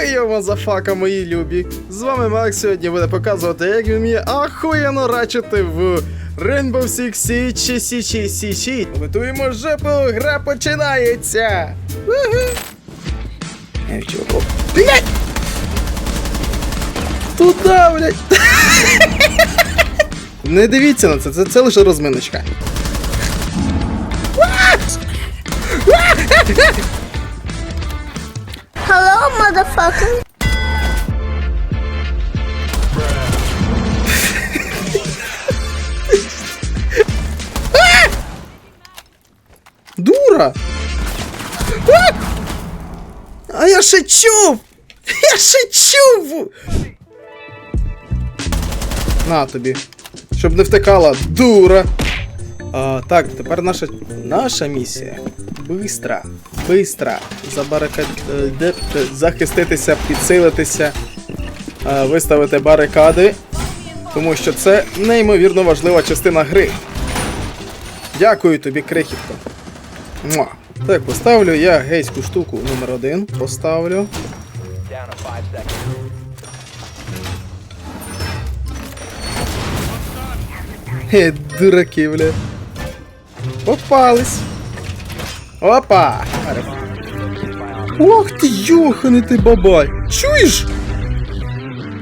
Хейо, мазафака, мої любі! З вами Макс сьогодні буде показувати, як він вміє ахуєнно рачити в Rainbow Six Siege Siege Siege. Готуємо жопу, гра починається! Блять! Туда, блять! Не дивіться на це, це, це лише розминочка. Motherfucker. Дура! А! Я чув! Я чув! На тобі. Щоб не втекала, дура! А, так, тепер наша наша місія. Бистра, бистра. Забарикад... захиститися, підсилитися, е, виставити барикади. Тому що це неймовірно важлива частина гри. Дякую тобі, крихітко. Муа. Так, поставлю я гейську штуку номер один. Поставлю. Хе, дураки, бля. Попались. Опа! Ох ти, йоханий ти бабай! Чуєш?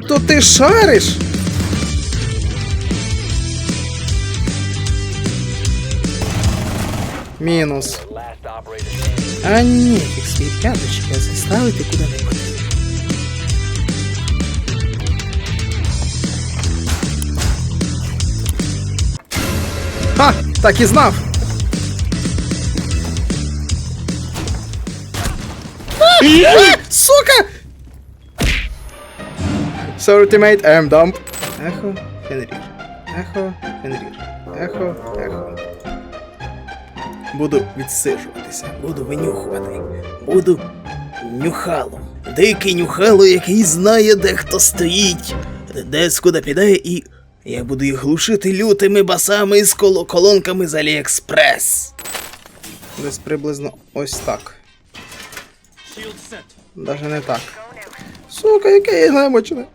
То ти шариш? Мінус. А ні, їх свої п'яточки заставити куди-небудь. Ха! Так і знав! Сука! Sorry, teammate, I am dumb. Ехо, Фенрір. Ехо, Фенрір. Ехо, ехо. Буду відсиджуватися, буду винюхувати, буду нюхалом. Дикий нюхало, який знає, де хто стоїть, де скуди піде, і я буду їх глушити лютими басами з коло колонками з Аліекспрес. Десь приблизно ось так. Даже не так. Сука, яке я намочене.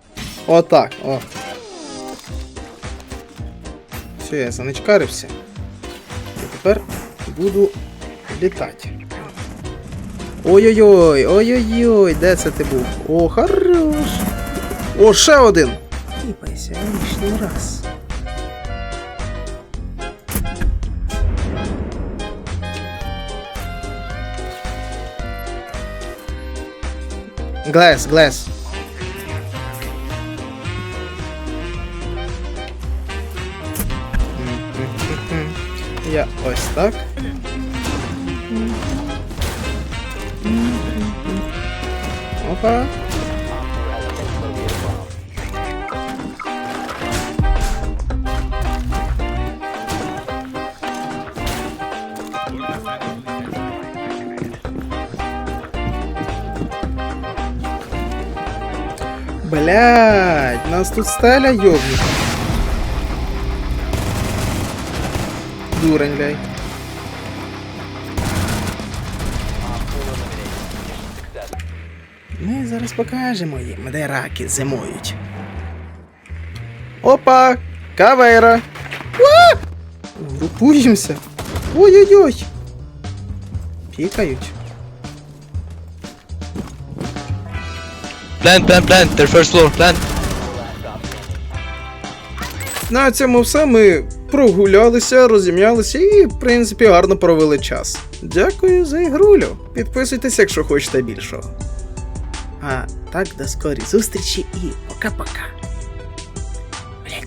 Отак, о. Все, я заничкарився. І тепер буду літати. Ой-ой-ой, ой-ой-ой, де це ти був? О, хорош. О, ще один. Тіпайся, лишній раз. Глес, глес. Я ось так. Опа. Блять, нас тут сталя ёбнет. Дурень, блядь. Ми зараз покажемо їм, де раки зимують. Опа! Кавера! А! Групуємося. Ой-ой-ой! Пікають. Plant, plant, plant. Their first floor. Plant. На цьому все. Ми прогулялися, розім'ялися і, в принципі, гарно провели час. Дякую за ігрулю. Підписуйтесь, якщо хочете більшого. А так, до скорі зустрічі і пока-пока.